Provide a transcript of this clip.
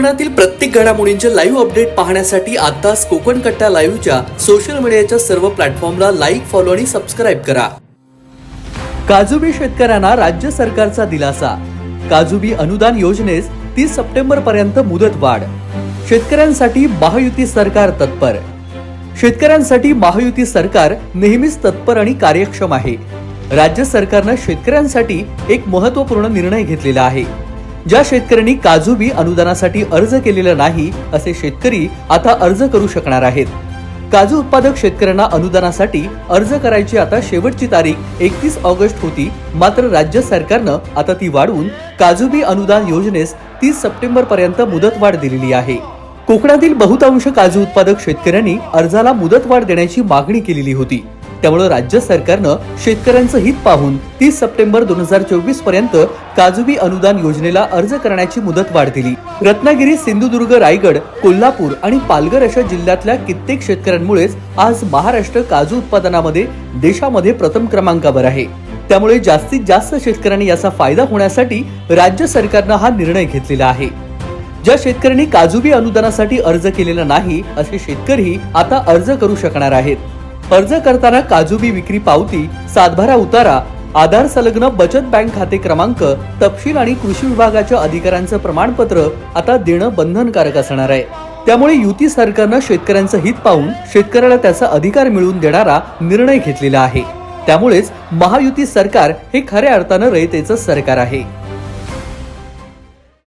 कोकणातील प्रत्येक घडामोडींचे लाईव्ह अपडेट पाहण्यासाठी आताच कोकण कट्टा लाईव्हच्या सोशल मीडियाच्या सर्व प्लॅटफॉर्मला लाईक फॉलो आणि सबस्क्राईब करा. काजूबी शेतकऱ्यांना राज्य सरकारचा दिलासा. काजूबी अनुदान योजनेस तीस सप्टेंबर पर्यंत मुदत वाढ शेतकऱ्यांसाठी महायुती सरकार तत्पर. शेतकऱ्यांसाठी महायुती सरकार नेहमीच तत्पर आणि कार्यक्षम आहे. राज्य सरकारनं शेतकऱ्यांसाठी एक महत्त्वपूर्ण निर्णय घेतलेला आहे. ज्या शेतकऱ्यांनी काजूबी अनुदानासाठी अर्ज केलेला नाही असे शेतकरी आता अर्ज करू शकणार आहेत. काजू उत्पादक शेतकऱ्यांना अनुदानासाठी अर्ज करायची आता शेवटची तारीख एकतीस ऑगस्ट होती. मात्र राज्य सरकारनं आता ती वाढवून काजूबी अनुदान योजनेस तीस सप्टेंबर पर्यंत मुदतवाढ दिलेली आहे. कोकणातील बहुतांश काजू उत्पादक शेतकऱ्यांनी अर्जाला मुदतवाढ देण्याची मागणी केलेली होती. त्यामुळे राज्य सरकारनं शेतकऱ्यांचं हित पाहून तीस सप्टेंबर दोन हजार चोवीसपर्यंत काजुबी अनुदान योजनेला अर्ज करण्याची मुदत वाढ दिली रत्नागिरी सिंधुदुर्ग रायगड कोल्हापूर आणि पालघर अशा जिल्ह्यातल्या कित्येक शेतकऱ्यांमुळेच आज महाराष्ट्र काजू उत्पादनामध्ये देशामध्ये प्रथम क्रमांकावर आहे. त्यामुळे जास्तीत जास्त शेतकऱ्यांनी याचा फायदा होण्यासाठी राज्य सरकारनं हा निर्णय घेतलेला आहे. ज्या शेतकऱ्यांनी काजुबी अनुदानासाठी अर्ज केलेला नाही असे शेतकरी आता अर्ज करू शकणार आहेत. अर्ज करताना काजूबी विक्री पावती सातभारा उतारा आधार संलग्न बचत बँक खाते क्रमांक तपशील आणि कृषी विभागाच्या अधिकाऱ्यांचं प्रमाणपत्र आता देणं बंधनकारक असणार आहे. त्यामुळे युती सरकारनं शेतकऱ्यांचं हित पाहून शेतकऱ्याला त्याचा अधिकार मिळवून देणारा निर्णय घेतलेला आहे. त्यामुळेच महायुती सरकार हे खऱ्या अर्थानं रयतेचं सरकार आहे.